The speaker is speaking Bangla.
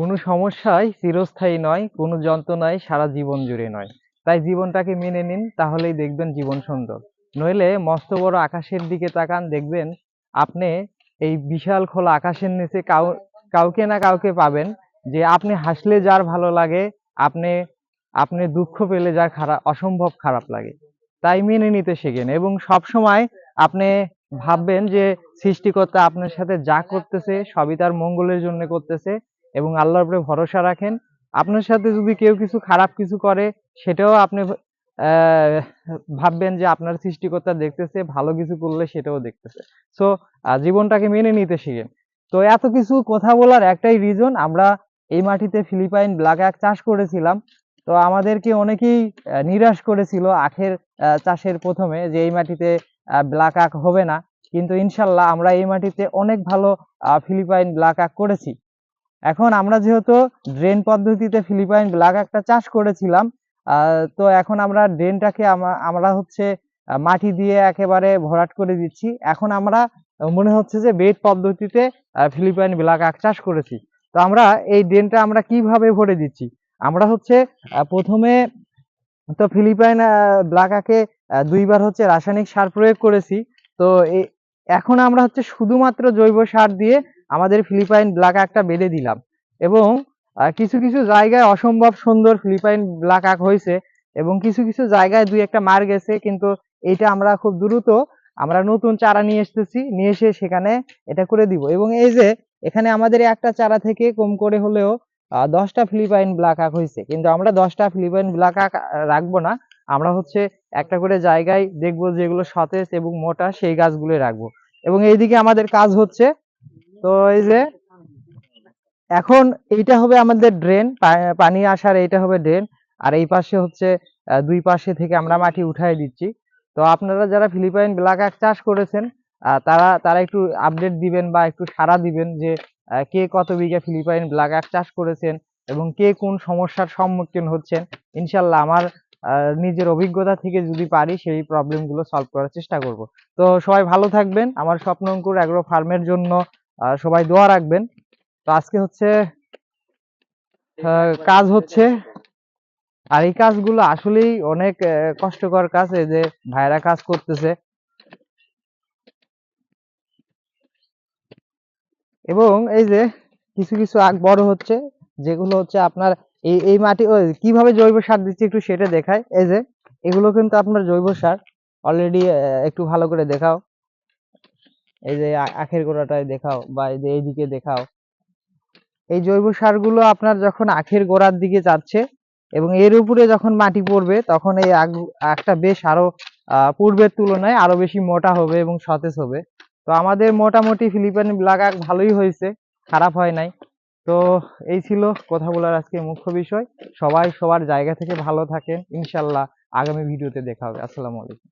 কোনো সমস্যাই চিরস্থায়ী নয়, কোনো যন্ত্রণাই সারা জীবন জুড়ে নয়। তাই জীবনটাকে মেনে নিন, তাহলেই দেখবেন জীবন সুন্দর। নইলে মস্ত বড় আকাশের দিকে তাকান, দেখবেন আপনি এই বিশাল খোলা আকাশের নিচে কাউ, কাউকে না কাউকে পাবেন যে আপনি হাসলে যার ভালো লাগে, আপনি আপনি দুঃখ পেলে যার খারাপ অসম্ভব খারাপ লাগে। তাই মেনে নিতে শেখেন এবং সব সময় আপনি ভাববেন যে সৃষ্টিকর্তা আপনার সাথে যা করতেছে সবই তার মঙ্গলের জন্য করতেছে। এবং আল্লাহর উপরে ভরসা রাখেন। আপনার সাথে যদি কেউ কিছু খারাপ কিছু করে, সেটাও আপনি ভাববেন যে আপনার সৃষ্টিকর্তা দেখতেছে, ভালো কিছু করলে সেটাও দেখতেছে। সো জীবনটাকে মেনে নিতে শিখেন। তো এত কিছু কথা বলার একটাই রিজন আমরা এই মাটিতে ফিলিপাইন ব্ল্যাক আখ চাষ করেছিলাম। তো আমাদেরকে অনেকেই নিরাশ করেছিল আখের চাষের প্রথমে যে এই মাটিতে ব্ল্যাক আখ হবে না। কিন্তু ইনশাল্লাহ আমরা এই মাটিতে অনেক ভালো ফিলিপাইন ব্ল্যাক আখ করেছি। এখন আমরা যেহেতু ড্রেন পদ্ধতিতে ফিলিপাইন ব্ল্যাক একটা চাষ করেছিলাম তো এখন আমরা ড্রেনটাকে আমরা হচ্ছে মাটি দিয়ে একেবারে ভরাট করে দিচ্ছি। এখন আমরা মনে হচ্ছে যে বেড পদ্ধতিতে ফিলিপাইন ব্ল্যাক আখ চাষ করেছি। তো আমরা এই ড্রেনটা আমরা কীভাবে ভরে দিচ্ছি? আমরা হচ্ছে প্রথমে তো ফিলিপাইন ব্ল্যাক আখে দুইবার হচ্ছে রাসায়নিক সার প্রয়োগ করেছি। তো এখন আমরা হচ্ছে শুধুমাত্র জৈব সার দিয়ে আমাদের ফিলিপাইন ব্ল্যাক আখটা বেঁধে দিলাম। এবং কিছু কিছু জায়গায় অসম্ভব সুন্দর ফিলিপাইন ব্ল্যাক আখ হয়েছে এবং কিছু কিছু জায়গায় দুই একটা মার গেছে, কিন্তু এটা আমরা খুব দ্রুত আমরা নতুন চারা নিয়ে এসেছি, নিয়ে এসে সেখানে এটা করে দিব। এবং এই যে, এখানে আমাদের একটা চারা থেকে কম করে হলেও দশটা ফিলিপাইন ব্ল্যাক আখ হয়েছে। কিন্তু আমরা দশটা ফিলিপাইন ব্ল্যাক আখ রাখব না, আমরা হচ্ছে একটা করে জায়গায় দেখব যেগুলো সতেজ এবং মোটা, সেই গাছগুলো রাখব। এবং এইদিকে আমাদের কাজ হচ্ছে তো এই যে এখন এইটা হবে আমাদের ড্রেন পানি আসার এইটা হবে ড্রেন আর এই পাশে হচ্ছে দুই পাশে থেকে আমরা মাটি উঠাই দিচ্ছি। তো আপনারা যারা ফিলিপাইন ব্ল্যাক আখ চাষ করেছেন তারা তারা একটু আপডেট দিবেন বা একটু সাড়া দিবেন যে কে কত বিঘা ফিলিপাইন ব্ল্যাক আখ চাষ করেছেন এবং কে কোন সমস্যার সম্মুখীন হচ্ছেন। ইনশাল্লাহ আমার নিজের অভিজ্ঞতা থেকে যদি পারি সেই প্রবলেমগুলো সলভ করার চেষ্টা করব। তো সবাই ভালো থাকবেন। আমার স্বপ্ন অঙ্কুর অ্যাগ্রো ফার্মের জন্য আহ, সবাই দোয়া রাখবেন। তো আজকে হচ্ছে কাজ হচ্ছে। আর এই কাজগুলো আসলেই অনেক কষ্টকর কাজ এই যে ভাইরা কাজ করতেছে। এবং এই যে কিছু কিছু আখ বড় হচ্ছে যেগুলো হচ্ছে আপনার এই এই মাটি কীভাবে জৈব সার দিচ্ছি একটু সেটা দেখায়। এই যে এগুলো কিন্তু আপনার জৈব সার অলরেডি একটু ভালো করে দেখাও। এই যে আখের গোড়াটায় দেখাও বা এই যে এইদিকে দেখাও। এই জৈব সারগুলো আপনার যখন আখের গোড়ার দিকে যাচ্ছে এবং এর উপরে যখন মাটি পড়বে তখন এই আখ আখটা বেশ আরও পূর্বের তুলনায় আরও বেশি মোটা হবে এবং সতেজ হবে। তো আমাদের মোটামুটি ফিলিপাইন আখ ভালোই হয়েছে, খারাপ হয় নাই। তো এই ছিল কথা বলার আজকে মুখ্য বিষয়। সবাই সবার জায়গা থেকে ভালো থাকেন। ইনশাল্লাহ আগামী ভিডিওতে দেখা হবে। আসসালামু আলাইকুম।